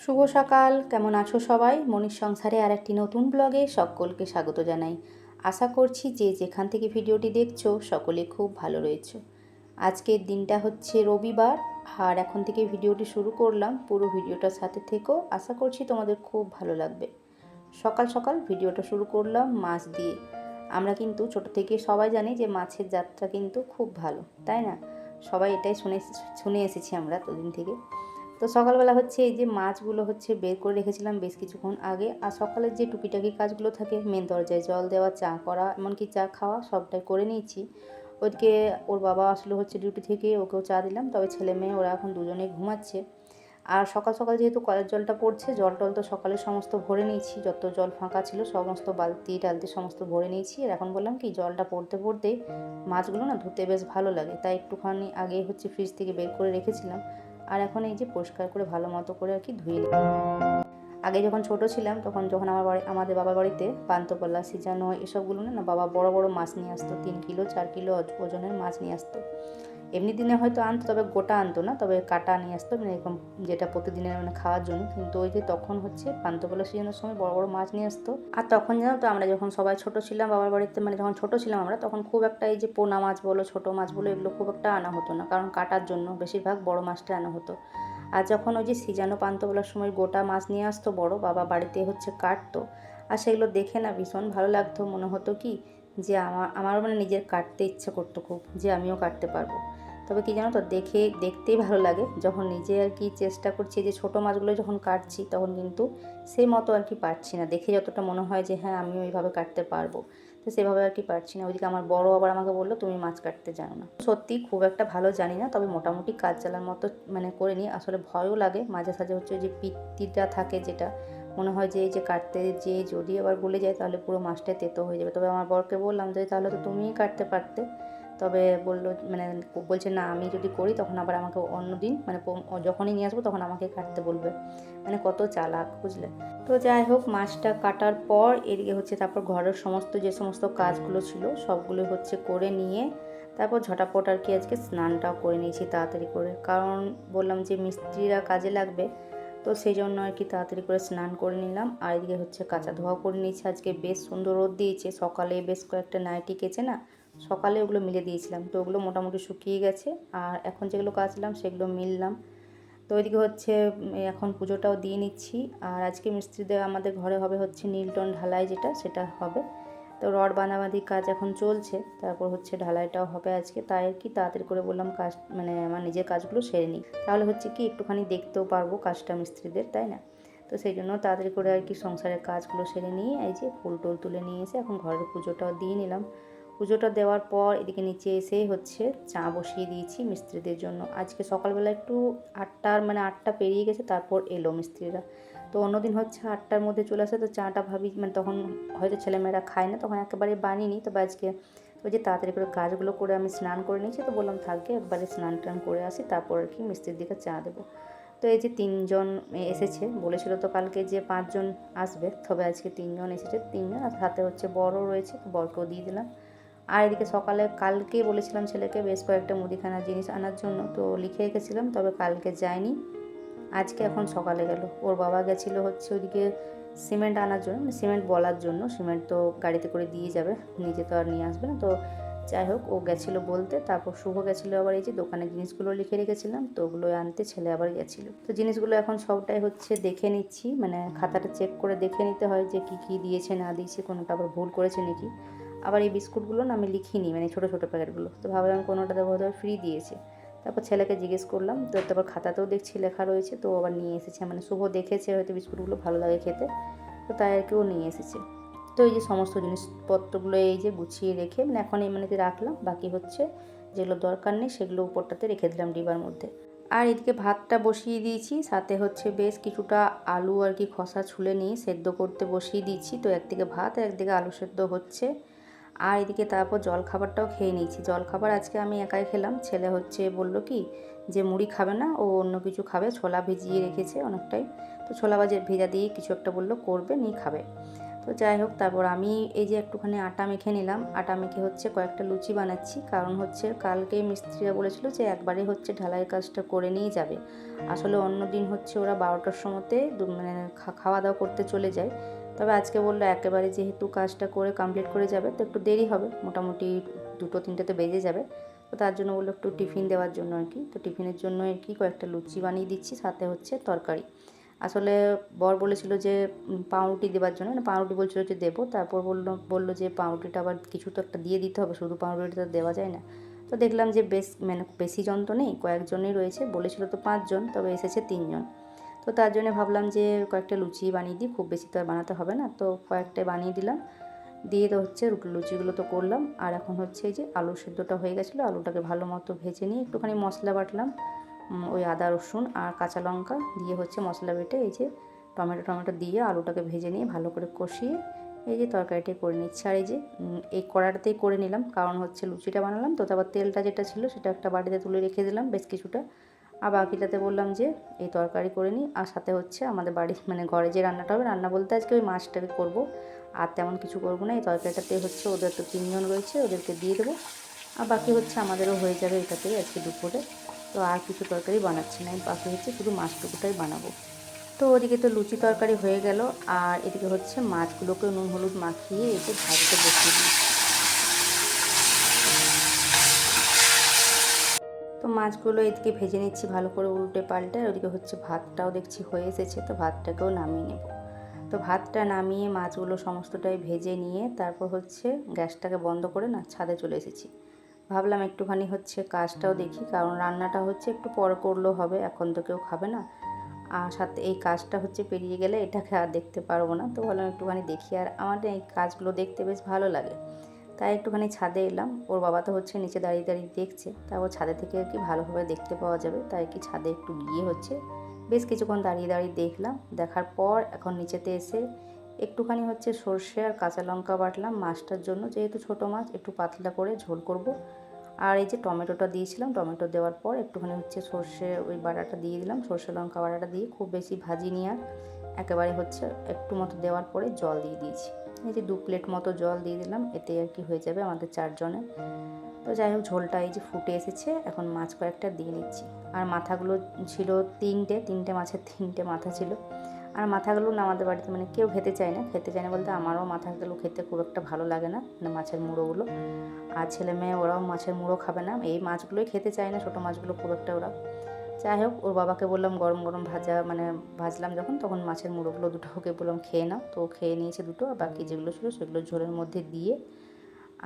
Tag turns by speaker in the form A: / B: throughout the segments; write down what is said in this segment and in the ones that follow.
A: শুভ সকাল, কেমন আছো সবাই? মনির সংসারে আর একটি নতুন ব্লগে সকলকে স্বাগত জানাই। আশা করছি যে যেখান থেকে ভিডিওটি দেখছ, সকলে খুব ভালো রয়েছে। আজকের দিনটা হচ্ছে রবিবার, আর এখন থেকে ভিডিওটি শুরু করলাম। পুরো ভিডিওটার সাথে থেকেও আশা করছি তোমাদের খুব ভালো লাগবে। সকাল সকাল ভিডিওটা শুরু করলাম মাছ দিয়ে। আমরা কিন্তু ছোট থেকে সবাই জানি যে মাছের যাত্রা কিন্তু খুব ভালো, তাই না? সবাই এটাই শুনে শুনে এসেছি আমরা তোদিন থেকে। তো সকালবেলা হচ্ছে এই যে মাছগুলো হচ্ছে বের করে রেখেছিলাম বেশ কিছুক্ষণ আগে। আর সকালের যে টুকিটাকি কাজগুলো থাকে মেন দরজায় জল দেওয়া, চা করা, এমনকি চা খাওয়া সবটাই করে নিয়েছি। ওদিকে ওর বাবা আসলো হচ্ছে ডিউটি থেকে, ওকেও চা দিলাম। তবে ছেলে মেয়ে, ওরা এখন দুজনেই ঘুমাচ্ছে। আর সকাল সকাল যেহেতু কলের জলটা পড়ছে, জল টল তো সকালে সমস্ত ভরে নিয়েছি। যত জল ফাঁকা ছিল, সমস্ত বালতি টালতি সমস্ত ভরে নিয়েছি। আর এখন বললাম কি, জলটা পড়তে পড়তে মাছগুলো না ধুতে বেশ ভালো লাগে। তাই একটুখানি আগে হচ্ছে ফ্রিজ থেকে বের করে রেখেছিলাম। আর এখন এই যে পরিষ্কার করে ভালো মতো করে আর কি ধুয়ে আগে যখন ছোট ছিলাম, তখন যখন আমার বাড়ি আমাদের বাবার বাড়িতে পান্তপল্লা সিজানো এসবগুলো না বাবা বড় বড় মাছ নিয়ে আসতো, তিন কিলো, চার কিলো ওজনের মাছ নিয়ে আসতো। এমনি দিনে হয়তো আনতো, তবে গোটা আনতো না, তবে কাটা নিয়ে আসতো মানে এরকম যেটা প্রতিদিনের মানে খাওয়ার জন্য। কিন্তু ওই যে তখন হচ্ছে পান্তপলা সিজনের সময় বড় বড় মাছ নিয়ে আসতো। আর তখন জানো তো আমরা যখন সবাই ছোট ছিলাম, বাবার বাড়িতে মানে যখন ছোট ছিলাম আমরা, তখন খুব একটা এই যে পোনা মাছ বলো, ছোট মাছ বলো, এগুলো খুব একটা আনা হতো না। কারণ কাটার জন্য বেশিরভাগ বড় মাছটা আনা হতো। আর যখন ওই যে সিজানো পান্তপলার সময় গোটা মাছ নিয়ে আসতো বড়, বাবা বাড়িতে হচ্ছে কাটতো। আর সেগুলো দেখে না ভীষণ ভালো লাগতো, মনে হতো কি যে আমার আমারও মানে নিজের কাটতে ইচ্ছে করতো খুব, যে আমিও কাটতে পারব। তবে কি জানো তো, দেখে, দেখতেই ভালো লাগে। যখন নিজে আর কি চেষ্টা করছি যে ছোটো মাছগুলো যখন কাটছি, তখন কিন্তু সেই মতো আর কি পারছি না। দেখে যতটা মনে হয় যে হ্যাঁ আমিও ওইভাবে কাটতে পারব। তো সেভাবে আর কি পারছি না। ওইদিকে আমার বড় আবার আমাকে বলল, তুমি মাছ কাটতে জানো না। সত্যি খুব একটা ভালো জানি না, তবে মোটামুটি কাজ চালার মতো মানে করে নিই। আসলে ভয়ও লাগে। মাঝে, সাঝে হচ্ছে যে পিত্তিটা থাকে যেটা, মনে হয় যে, এই যে কাটতে যে যদি আবার গলে যায়, তাহলে পুরো মাছটাই তেতো হয়ে যাবে। তবে আমার বরকে বললাম যে, তাহলে তো তুমিই কাটতে পারতে। তবে বলল মানে বলছে, না, আমি যদি করি, তখন আবার আমাকে অন্য দিন মানে যখনই নিয়ে আসব, তখন আমাকে কাটতে বলবে। মানে কত চালাক, বুঝলে? তো যাই হোক, মাছটা কাটার পর এদিকে হচ্ছে তারপর ঘরের সমস্ত, যে সমস্ত কাজগুলো ছিল, সবগুলো হচ্ছে করে নিয়ে তারপর ঝটাপট আর কি আজকে স্নানটাও করে নিয়েছি তাড়াতাড়ি করে। কারণ বললাম যে মিস্ত্রিরা কাজে লাগবে, তো সেই জন্য আর কি তাড়াতাড়ি করে স্নান করে নিলাম। আর এদিকে হচ্ছে কাঁচা ধোয়া করে নিয়েছি। আজকে বেশ সুন্দর রোদ দিয়েছে। সকালে বেশ কয়েকটা নাইটি কেচে না সকালে ওগুলো মিলে দিয়েছিলাম। তো ওগুলো মোটামুটি শুকিয়ে গেছে আর এখন যেগুলো কাচলাম সেগুলো মিললাম। তো ওইদিকে হচ্ছে এখন পুজোটাও দিয়ে নিচ্ছি। আর আজকে মিস্ত্রিদের আমাদের ঘরে হবে হচ্ছে নীলটন ঢালাই যেটা, সেটা হবে। তো রড বাঁধাবাঁধি কাজ এখন চলছে, তারপর হচ্ছে ঢালাইটাও হবে আজকে। তাই আর কি তাড়াতাড়ি করে বললাম কাজ মানে আমার নিজের কাজগুলো সেরে নিই। তাহলে হচ্ছে কি একটুখানি দেখতেও পারব কাজটা মিস্ত্রিদের, তাই না? তো সেই জন্য তাড়াতাড়ি করে আর কি সংসারের কাজগুলো সেরে নিয়ে এই যে ফুল টুল তুলে নিয়ে এসে এখন ঘরের পুজোটাও দিয়ে নিলাম। পুজোটা দেওয়ার পর এদিকে নিচে এসে হচ্ছে চা বসিয়ে দিয়েছি মিস্ত্রিদের জন্য। আজকে সকালবেলা একটু আটটার মানে আটটা পেরিয়ে গেছে, তারপর এলো মিস্ত্রিরা। তো অন্যদিন হচ্ছে আটটার মধ্যে চলে আসে, তো চাটা ভাবি মানে তখন হয়তো ছেলেমেয়েরা খায় না, তখন একেবারে বানিয়ে নিই তবে আজকে ওই যে তাড়াতাড়ি করে কাজগুলো করে আমি স্নান করে নিয়েছি, তো বললাম থাকবে একবারে স্নান টান করে আসি, তারপর আর কি মিস্ত্রির দিকে চা দেবো। তো এই যে তিনজন এসেছে, বলেছিল তো কালকে যে পাঁচজন আসবে, তবে আজকে তিনজন এসেছে, তিনজন, আর হাতে হচ্ছে বড় রয়েছে, তো বরকেও দিয়ে দিলাম। আর এদিকে সকালে কালকে বলেছিলাম ছেলেকে বেশ কয়েকটা মুদিখানার জিনিস আনার জন্য, তো লিখে রেখেছিলাম, তবে কালকে যায়নি। আজকে এখন সকালে গেল। ওর বাবা গেছিল হচ্ছে ওইদিকে সিমেন্ট আনার জন্য মানে সিমেন্ট বলার জন্য। সিমেন্ট তো গাড়িতে করে দিয়ে যাবে, নিজে তো আর নিয়ে আসবে না। তো যাই হোক, ও গেছিল বলতে, তারপর শুভ গেছিল আবার এই যে দোকানে জিনিসগুলো লিখে রেখেছিলাম, তো ওগুলো আনতে ছেলে আবার গেছিল। তো জিনিসগুলো এখন সবটাই হচ্ছে দেখে নিচ্ছি মানে খাতাটা চেক করে দেখে নিতে হয় যে কি কি দিয়েছে, না দিয়েছে, কোনোটা আবার ভুল করেছে নাকি। আবার এই বিস্কুটগুলো না আমি লিখিনি মানে ছোটো ছোটো প্যাকেটগুলো। তো ভাবলাম কোনোটাতে বোধ হয় ফ্রি দিয়েছে। তারপর ছেলেকে জিজ্ঞেস করলাম, তো তারপর খাতাতেও দেখছি লেখা রয়েছে, তো আবার নিয়ে এসেছে। মানে শুভ দেখেছে হয়তো বিস্কুটগুলো, ভালো লাগে খেতে। তো তাই আর কি ও নিয়ে এসেছে। তো এই যে সমস্ত জিনিসপত্রগুলো এই যে গুছিয়ে রেখে মানে এখন এই মানেতে রাখলাম, বাকি হচ্ছে যেগুলো দরকার নেই সেগুলো উপরটাতে রেখে দিলাম ডিবার মধ্যে। আর এদিকে ভাতটা বসিয়ে দিয়েছি, সাথে হচ্ছে বেশ কিছুটা আলু আর কি খসা ছুলে নিয়ে সেদ্ধ করতে বসিয়ে দিয়েছি তো একদিকে ভাত আর একদিকে আলু সেদ্ধ হচ্ছে। আর এদিকে তারপর জল খাবারটাও খেয়ে নিয়েছি। জল খাবার আজকে আমি একাই খেলাম। ছেলে হচ্ছে বলল কি যে মুড়ি খাবে না, ও অন্য কিছু খাবে। ছোলা ভিজিয়ে রেখেছে অনেকটাই। তো ছোলা বাজে ভেজা দিয়ে কিছু একটা বলল, করবে নিয়ে খাবে। তো যাই হোক, তারপর আমি এই যে একটুখানি আটা মেখে নিলাম। আটা মেখে হচ্ছে কয়েকটা লুচি বানাচ্ছি। কারণ হচ্ছে কালকে মিস্ত্রিরা বলেছিল যে একবারে হচ্ছে ঢালাই কাজটা করে নিয়ে যাবে। আসলে অন্য দিন হচ্ছে ওরা বারোটার সময়তে মানে খাওয়া দাওয়া করতে চলে যায়। তবে আজকে বলল একেবারে যেহেতু কাজটা করে কমপ্লিট করে যাবে, তো একটু দেরি হবে। মোটামুটি দুটো, তিনটেতে বেজে যাবে। তো তার জন্য বলল একটু টিফিন দেওয়ার জন্য আর কি। তো টিফিনের জন্য আর কি কয়েকটা লুচি বানিয়ে দিচ্ছি, সাথে হচ্ছে তরকারি। আসলে বর বলেছিল যে পাউরুটি দেওয়ার জন্য মানে পাউরুটি বলছিল যে দেবো, তারপর বলল বলল যে পাউরুটিটা আবার কিছু তো একটা দিয়ে দিতে হবে, শুধু পাউরুটিটা দেওয়া যায় না। তো দেখলাম যে বেশ মানে বেশি জন তো নেই, কয়েকজনই রয়েছে, বলেছিল তো পাঁচজন, তবে এসেছে তিনজন। তো তার জন্য ভাবলাম যে কয়েকটা লুচি বানিয়ে দিই, খুব বেশি তো আর বানাতে হবে না। তো কয়েকটা বানিয়ে দিলাম। দিয়ে তো হচ্ছে লুচিগুলো তো করলাম। আর এখন হচ্ছে এই যে আলু সেদ্ধটা হয়ে গেছিল, আলুটাকে ভালো মতো ভেজে নিয়ে একটুখানি মশলা বাটলাম ওই আদা, রসুন আর কাঁচা লঙ্কা। দিয়ে হচ্ছে মশলা বেটে এই যে টমেটো টমেটো দিয়ে আলুটাকে ভেজে নিয়ে ভালো করে কষিয়ে এই যে তরকারিটা করে নিচ্ছি। আর এই যে এই কড়াটাতেই করে নিলাম। কারণ হচ্ছে লুচিটা বানালাম তো তারপর তেলটা যেটা ছিল সেটা একটা বাটিতে তুলে রেখে দিলাম বেশ কিছুটা। আর বাকিটাতে বললাম যে, এই তরকারি করে নিই আর সাথে হচ্ছে আমাদের বাড়ি মানে ঘরে যে রান্নাটা হবে, রান্না বলতে আজকে ওই মাছটাকে করব। আর তেমন কিছু করব না, এই তরকারিটাতে হচ্ছে ওদের তো তিনজন রয়েছে, ওদেরকে দিয়ে দেবো। আর বাকি হচ্ছে আমাদেরও হয়ে যাবে এটাতেই আজকে দুপুরে। তো আর কিছু তরকারি বানাচ্ছি না বাকি হচ্ছে শুধু মাছটুকুটাই বানাবো। তো ওদিকে তো লুচি তরকারি হয়ে গেল, আর এদিকে হচ্ছে মাছগুলোকে নুন হলুদ মাখিয়ে এসে ভাজতে বসিয়ে দিই মাছগুলো এদিকে ভেজে নিচ্ছি, ভালো করে উল্টে পাল্টে। ওদিকে হচ্ছে ভাতটাও দেখছি হয়ে এসেছে, তো ভাতটাকেও নামিয়ে নেব। তো ভাতটা নামিয়ে মাছগুলো সমস্তটাই ভেজে নিয়ে তারপর হচ্ছে গ্যাসটাকে বন্ধ করে না, ছাদে চলে এসেছি। ভাবলাম একটুখানি হচ্ছে কাজটাও দেখি, কারণ রান্নাটা হচ্ছে একটু পরে করলেও হবে, এখন তো কেউ খাবে না। আর সাথে এই কাজটা হচ্ছে পেরিয়ে গেলে এটাকে আর দেখতে পারব না, তো ভাবলাম একটুখানি দেখি। আর আমার এই কাজগুলো দেখতে বেশ ভালো লাগে। তাই একটুখানি ছাদে এলাম। ওর বাবা তো হচ্ছে নিচে দাঁড়িয়ে দাঁড়িয়ে দেখছে তারপর ছাদে থেকে আর কি ভালোভাবে দেখতে পাওয়া যাবে, তাই কি ছাদে একটু গিয়ে হচ্ছে বেশ কিছুক্ষণ দাঁড়িয়ে দাঁড়িয়ে দেখলাম। দেখার পর এখন নিচেতে এসে একটুখানি হচ্ছে সর্ষে আর কাঁচা লঙ্কা বাটলাম মাছটার জন্য, যেহেতু ছোটো মাছ, একটু পাতলা করে ঝোল করব। আর এই যে টমেটোটা দিয়েছিলাম, টমেটো দেওয়ার পর একটুখানি হচ্ছে সর্ষে ওই বাটাটা দিয়ে দিলাম, সর্ষে লঙ্কা বাটাটা দিয়ে খুব বেশি ভাজি নিয়ে আর, একেবারে হচ্ছে একটু মতো দেওয়ার পরে জল দিয়ে দিয়েছি। এই যে দু প্লেট মতো জল দিয়ে দিলাম এতে আর কি হয়ে যাবে আমাদের চারজনে। তো যাই হোক, ঝোলটা এই যে ফুটে এসেছে, এখন মাছ কয়েকটা দিয়ে নিচ্ছি। আর মাথাগুলো ছিল তিনটে তিনটে মাছের তিনটে মাথা ছিল। আর মাথাগুলো না আমাদের বাড়িতে মানে কেউ খেতে চায় না, খেতে চায় না বলতে আমারও মাথাগুলো খেতে খুব একটা ভালো লাগে না মানে মাছের মুড়োগুলো। আর ছেলে মেয়ে ওরাও মাছের মুড়ো খাবে না, এই মাছগুলোই খেতে চায় না, ছোটো মাছগুলো খুব একটা ওরা। যাই হোক, ওর বাবাকে বললাম গরম গরম ভাজা মানে ভাজলাম যখন, তখন মাছের মুড়োগুলো দুটো ওকে বললাম খেয়ে নাও। তো খেয়ে নিয়েছে দুটো, আর বাকি যেগুলো ছিল সেগুলো ঝোলের মধ্যে দিয়ে।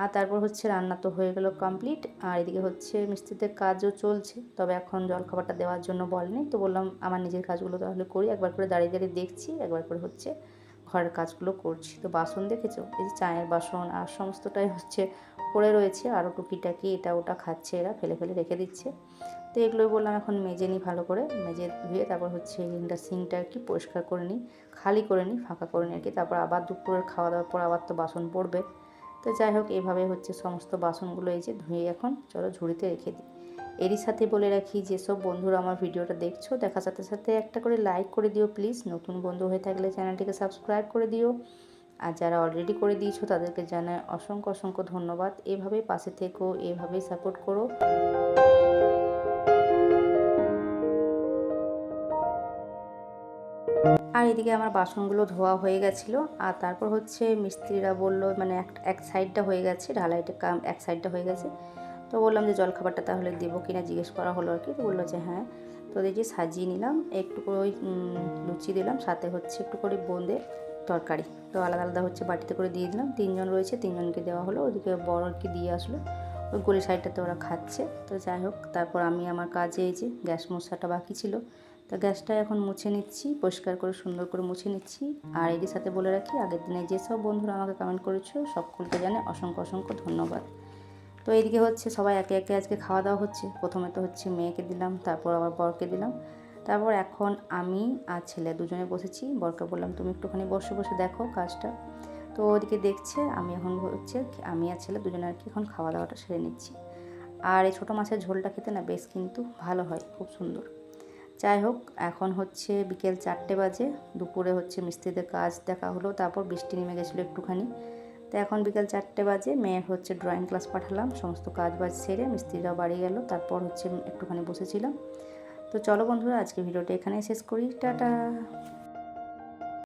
A: আর তারপর হচ্ছে রান্না তো হয়ে গেল কমপ্লিট আর এদিকে হচ্ছে মিস্ত্রিদের কাজও চলছে, তবে এখন জলখাবারটা দেওয়ার জন্য বলেনি তো বললাম, আমার নিজের কাজগুলো তাহলে করি, একবার করে দাঁড়িয়ে দাঁড়িয়ে দেখছি, একবার করে হচ্ছে ঘরের কাজগুলো করছি। তো বাসন দেখেছ? এই যে চায়ের বাসন আর সমস্তটাই হচ্ছে পড়ে রয়েছে আরও টুকিটাকি এটা ওটা খাচ্ছে এরা, ফেলে ফেলে রেখে দিচ্ছে। তো এগুলোই বললাম এখন মেজে নিই ভালো করে, মেজে ধুয়ে তারপর হচ্ছে সিংটা সিংটা আর কি পরিষ্কার করে নিই, খালি করে নিই, ফাঁকা করে নিই আর কি। তারপর আবার দুপুরের খাওয়া দাওয়ার পর আবার তো বাসন পড়বে। তো যাই হোক, এভাবে হচ্ছে সমস্ত বাসনগুলো এই যে ধুয়ে এখন চলো ঝুড়িতে রেখে দিই। এরই সাথে বলে রাখি, যেসব বন্ধুরা আমার ভিডিওটা দেখছ, দেখার সাথে সাথে একটা করে লাইক করে দিও প্লিজ নতুন বন্ধু হয়ে থাকলে চ্যানেলটিকে সাবস্ক্রাইব করে দিও। আর যারা অলরেডি করে দিয়েছ, তাদেরকে জানাই অসংখ্য অসংখ্য ধন্যবাদ। এভাবেই পাশে থেকো, এভাবেই সাপোর্ট করো। আর এদিকে আমার বাসনগুলো ধোয়া হয়ে গেছিল, আর তারপর হচ্ছে মিস্ত্রিরা বলল মানে এক সাইডটা হয়ে গেছে, ঢালাইটা কাম, এক সাইডটা হয়ে গেছে। তো বললাম যে, জলখাবারটা তাহলে দেবো কিনা জিজ্ঞেস করা হলো আর কি। তো বলল যে হ্যাঁ। তো দেখি সাজিয়ে নিলাম, একটু করে ওই লুচি দিলাম, সাথে হচ্ছে একটু করে বোঁদে। তরকারি। তো আলাদা আলাদা হচ্ছে বাটিতে করে দিয়ে দিলাম। তিনজন রয়েছে, তিনজনকে দেওয়া হলো। ওদিকে বড় আর কি দিয়ে আসলো। ওই গলি সাইডটাতে ওরা খাচ্ছে। তো যাই হোক, তারপর আমি আমার কাজে এই যে গ্যাস মশাটা বাকি ছিল। তো গ্যাসটা এখন মুছে নিচ্ছি, পরিষ্কার করে, সুন্দর করে মুছে নিচ্ছি। আর এটির সাথে বলে রাখি, আগের দিনে যেসব বন্ধুরা আমাকে কমেন্ট করেছ, সকলকে জানে অসংখ্য অসংখ্য ধন্যবাদ। তো এইদিকে হচ্ছে সবাই একে একে আজকে খাওয়া দাওয়া হচ্ছে। প্রথমে তো হচ্ছে মেয়েকে দিলাম, তারপর আবার বরকে দিলাম। তারপর এখন আমি আর ছেলে দুজনে বসেছি। বরকে বললাম, তুমি একটুখানি বসে বসে দেখো কাজটা। তো ওদিকে দেখছে, আমি এখন হচ্ছে আমি আর ছেলে দুজনে আর কি এখন খাওয়া দাওয়াটা সেরে নিচ্ছি। আর এই ছোটো মাছের ঝোলটা খেতে না বেশ কিন্তু ভালো হয়, খুব সুন্দর। যাই হোক, এখন হচ্ছে বিকেল চারটে বাজে, দুপুরে হচ্ছে মিস্ত্রিদের কাজ দেখা হলো, তারপর বৃষ্টি নেমে গেছিল একটুখানি। তো এখন বিকেল চারটে বাজে, মেয়ের হচ্ছে ড্রয়িং ক্লাস পাঠালাম, সমস্ত কাজ বাজ সেরে মিস্ত্রিরাও বাড়ি গেল, তারপর হচ্ছে একটুখানি বসেছিলাম। তো চলো বন্ধুরা আজকে ভিডিওটা এখানে শেষ করি। টাটা।